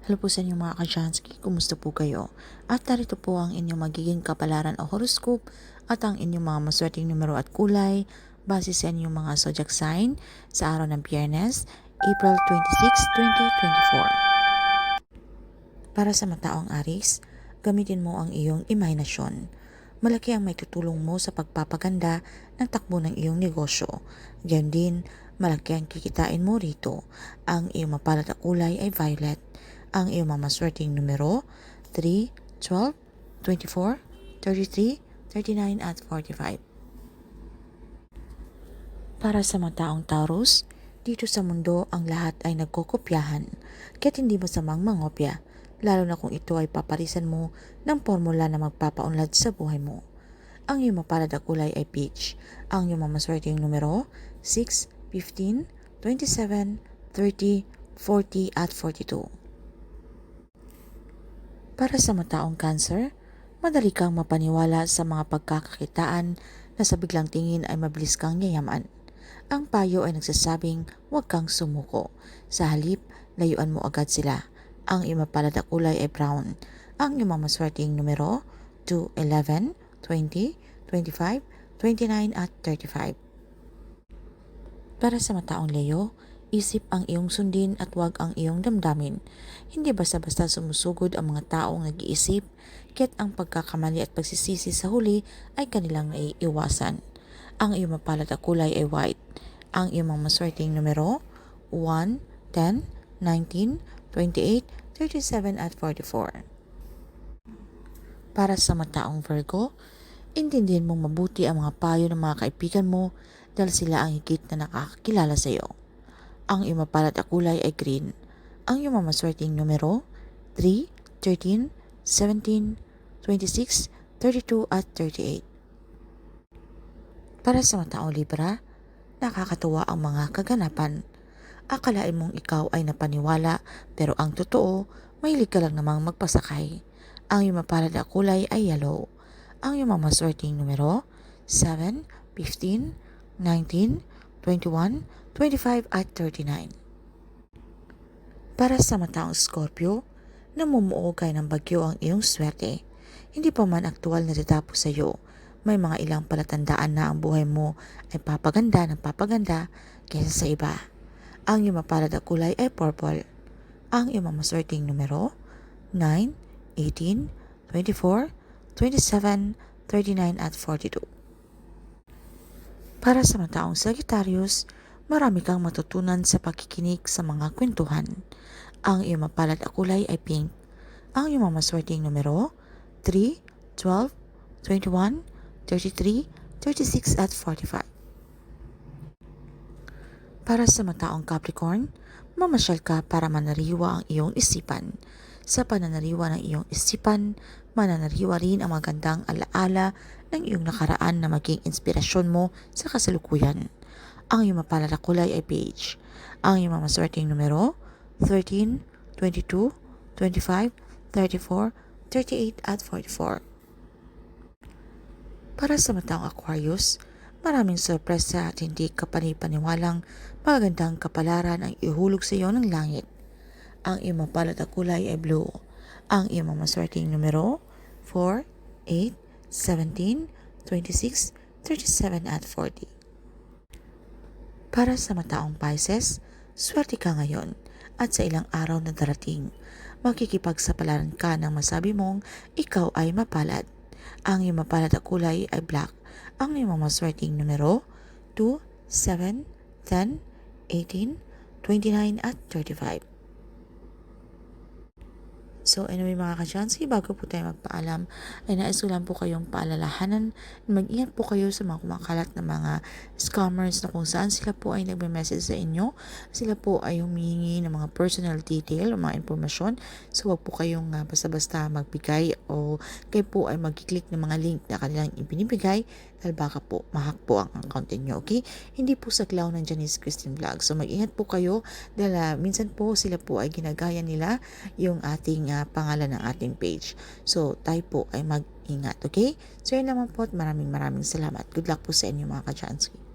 Hello po sa inyo mga kajansky, kumusta po kayo? At narito po ang inyong magiging kapalaran o horoscope at ang inyong mga maswerteng numero at kulay base sa inyong mga zodiac sign sa araw ng Biyernes, April 26, 2024. Para sa mataong Aris, gamitin mo ang iyong imahinasyon. Malaki ang may tutulong mo sa pagpapaganda ng takbo ng iyong negosyo. Diyan din, malaki ang kikitain mo rito. Ang iyong mapalad na kulay ay violet. Ang iyong mamaswerteng numero 3, 12, 24, 33, 39 at 45. Para sa mga taong Taurus, dito sa mundo ang lahat ay nagkokopyahan, kaya't hindi masamang mangopya, lalo na kung ito ay paparisan mo ng formula na magpapaunlad sa buhay mo. Ang iyong mapalad na kulay ay peach. Ang iyong mamaswerteng numero 6, 15, 27, 30, 40 at 42. Para sa mataong cancer, madali kang mapaniwala sa mga pagkakakitaan na sa biglang tingin ay mabilis kang yayaman. Ang payo ay nagsasabing huwag kang sumuko. Sa halip, layuan mo agad sila. Ang iyong mapalad na kulay ay brown. Ang iyong mamaswerteng numero 2, 11, 20, 25, 29 at 35. Para sa mataong Leo, isip ang iyong sundin at huwag ang iyong damdamin. Hindi basta-basta sumusugod ang mga taong nag-iisip, kaya't ang pagkakamali at pagsisisi sa huli ay kanilang naiiwasan. Ang iyong mapalad na kulay ay white. Ang iyong mga maswerteng numero 1, 10, 19, 28, 37 at 44. Para sa mataong Virgo, intindihin mong mabuti ang mga payo ng mga kaibigan mo dahil sila ang higit na nakakakilala sa iyo. Ang iyong mapalad na kulay ay green. Ang iyong numero 3, 13, 17, 26, 32 at 38. Para sa mataong Libra, nakakatuwa ang mga kaganapan. Akalain mong ikaw ay napaniwala pero ang totoo, mahilig ka lang namang magpasakay. Ang iyong na kulay ay yellow. Ang iyong numero 7, 15, 19, 21, 25 at 39. Para sa mataong Scorpio, namumuo kayo ng bagyo ang iyong swerte. Hindi pa man aktual na tatapos sa iyo, may mga ilang palatandaan na ang buhay mo ay papaganda ng papaganda kaysa sa iba. Ang iyong mapalad kulay ay purple. Ang iyong mamaswerteng numero 9, 18, 24, 27, 39 at 42. Para sa mga taong Sagittarius, marami kang matutunan sa pakikinig sa mga kwentuhan. Ang iyong mapalad na kulay ay pink. Ang iyong mamaswerteng numero 3, 12, 21, 33, 36 at 45. Para sa mataong Capricorn, mamasyal ka para manariwa ang iyong isipan. Sa pananariwa ng iyong isipan, mananariwa rin ang magandang alaala ng iyong nakaraan na maging inspirasyon mo sa kasalukuyan. Ang iyong mapalala kulay ay beige. Ang iyong mamaswerteng numero 13, 22, 25, 34, 38 at 44. Para sa mataong Aquarius, maraming sorpresa at hindi kapanipaniwalang magagandang kapalaran ang ihulog sa iyo ng langit. Ang iyong mapalad na kulay ay blue. Ang iyong mamaswerteng numero 4, 8, 17, 26, 37 at 40. Para sa mataong Pisces, swerte ka ngayon at sa ilang araw na darating. Makikipagsapalaran ka ng masabi mong ikaw ay mapalad. Ang iyong mapalad na kulay ay black. Ang iyong mamaswerteng numero 2, 7, 10, 18, 29 at 35. So anyway mga kachansky, bago po tayo magpaalam, ay nais ko lang po kayong paalalahanan na mag-ingat po kayo sa mga kumakalat na mga scammers na kung saan sila po ay nagme-message sa inyo. Sila po ay humihingi ng mga personal detail o mga informasyon. So wag po kayong uh, basta-basta magbigay o kayo po ay mag-click ng mga link na kanilang ibinibigay dahil baka po mahak po ang account niyo, okay? Hindi po sa clown ng Janice Christine Vlog. So mag-ingat po kayo dahil uh, minsan po sila po ay ginagaya nila yung ating uh, pangalan ng ating page. So tayo po ay mag-ingat, okay? So yun naman po at maraming maraming salamat. Good luck po sa inyo mga ka-Chansky.